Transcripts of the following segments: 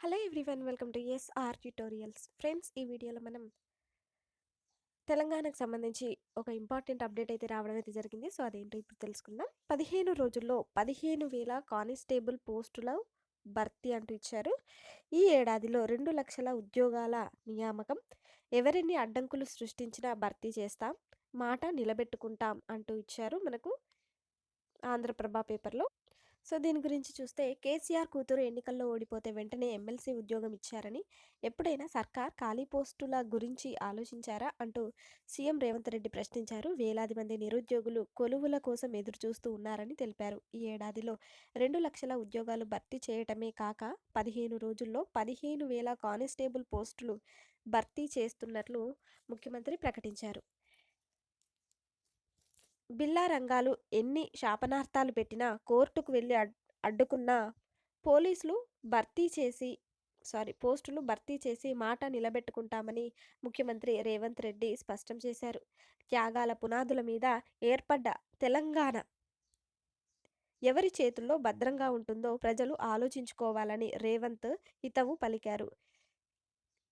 Hello everyone welcome to S R tutorials. Friends ఈ వీడియోలో మనం తెలంగాణకు సంబంధించి ఒక ఇంపార్టెంట్ అప్డేట్ అయితే రావడం అయితే జరిగింది. సో అదేంటో ఇప్పుడు తెలుసుకుందాం. పదిహేను రోజుల్లో పదిహేను వేల కానిస్టేబుల్ పోస్టుల భర్తీ అంటూ ఇచ్చారు. ఈ ఏడాదిలో రెండు లక్షల ఉద్యోగాల నియామకం ఎవరిన్ని అడ్డంకులు సృష్టించినా భర్తీ చేస్తాం మాట నిలబెట్టుకుంటాం అంటూ ఇచ్చారు మనకు ఆంధ్రప్రభ పేపర్లో. సో దీని గురించి చూస్తే కేసీఆర్ కూతురు ఎన్నికల్లో ఓడిపోతే వెంటనే ఎమ్మెల్సీ ఉద్యోగం ఇచ్చారని ఎప్పుడైనా సర్కార్ ఖాళీ పోస్టుల గురించి ఆలోచించారా? అంటూ సీఎం రేవంత్ రెడ్డి ప్రశ్నించారు. వేలాది మంది నిరుద్యోగులు కొలువుల కోసం ఎదురు చూస్తూ ఉన్నారని తెలిపారు. ఈ ఏడాదిలో రెండు లక్షల ఉద్యోగాలు భర్తీ చేయటమే కాక పదిహేను రోజుల్లో పదిహేను వేల కానిస్టేబుల్ పోస్టులు భర్తీ చేస్తున్నట్లు ముఖ్యమంత్రి ప్రకటించారు. బిల్లా రంగాలు ఎన్ని శాపనార్థాలు పెట్టినా కోర్టుకు వెళ్ళి అడ్ అడ్డుకున్నా పోలీసులు భర్తీ చేసి సారీ పోస్టులు భర్తీ చేసి మాట నిలబెట్టుకుంటామని ముఖ్యమంత్రి రేవంత్ రెడ్డి స్పష్టం చేశారు. త్యాగాల పునాదుల మీద ఏర్పడ్డ తెలంగాణ ఎవరి చేతుల్లో భద్రంగా ఉంటుందో ప్రజలు ఆలోచించుకోవాలని రేవంత్ హితవు పలికారు.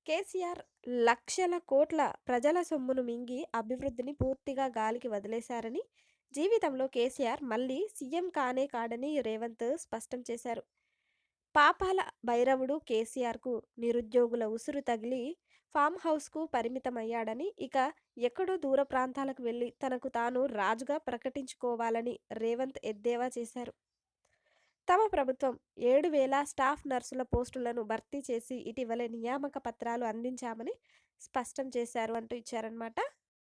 కేసీఆర్ లక్షల కోట్ల ప్రజల సొమ్మును మింగి అభివృద్ధిని పూర్తిగా గాలికి వదిలేశారని జీవితంలో కేసీఆర్ మళ్ళీ సీఎం కానే కాడని రేవంత్ స్పష్టం చేశారు. పాపాల భైరవుడు కేసీఆర్కు నిరుద్యోగుల ఉసురు తగిలి ఫామ్ హౌస్కు పరిమితమయ్యాడని ఇక ఎక్కడో దూర ప్రాంతాలకు వెళ్ళి తనకు తాను రాజుగా ప్రకటించుకోవాలని రేవంత్ ఎద్దేవా చేశారు. తమ ప్రభుత్వం ఏడు వేల స్టాఫ్ నర్సుల పోస్టులను భర్తీ చేసి ఇటీవలే నియామక పత్రాలు అందించామని స్పష్టం చేశారు అంటూ ఇచ్చారనమాట